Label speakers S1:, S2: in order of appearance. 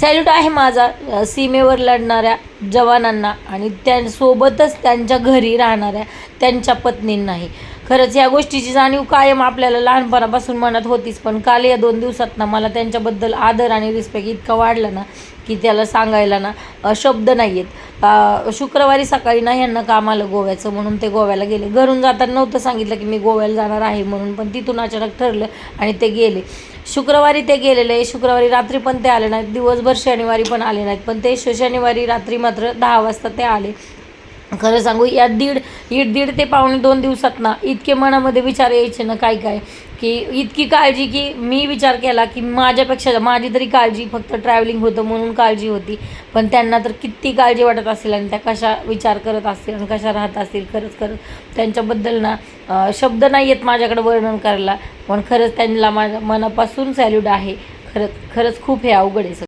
S1: Salute आहे माझा सीमेवर लढणाऱ्या जवानांना आणि त्यांसोबतच त्यांच्या घरी राहणाऱ्या त्यांच्या पत्नींनाही. खरंच या गोष्टीची जाणीव कायम आपल्याला लहानपणापासून मनात होतीच पण काल या दोन दिवसात ना मला त्यांच्याबद्दल आदर आणि रिस्पेक्ट इतका वाढला ना की त्याला सांगायला ना शब्द नाही आहेत शुक्रवारी सकाळी ना ह्यांना आलं गोव्याचं म्हणून ते गोव्याला गेले. घरून जाताना नव्हतं सांगितलं की मी गोव्याला जाणार आहे म्हणून पण तिथून अचानक ठरलं आणि ते गेले. शुक्रवारी ते गेलेले शुक्रवारी रात्री पण ते आले नाहीत. दिवसभर शनिवारी पण आले नाहीत. पण ते श- शनिवारी रात्री मात्र दहा वाजता ते आले. खरं सांगू या दीड दीड दीड ते पावणे दोन दिवसात ना इतके मनामध्ये विचार यायचे ना काय काय की इतकी काळजी की मी विचार केला की माझ्यापेक्षा माझी तरी काळजी फक्त ट्रॅव्हलिंग होतं म्हणून काळजी होती. पण त्यांना तर किती काळजी वाटत असेल आणि त्या कशा विचार करत असतील आणि कशा राहत असतील खरंच खरंच. त्यांच्याबद्दल ना शब्द नाही आहेत माझ्याकडे वर्णन करायला पण खरंच त्यांना माझ्या मनापासून सॅल्यूट आहे. खरंच खरंच खूप हे अवघड आहे सगळं.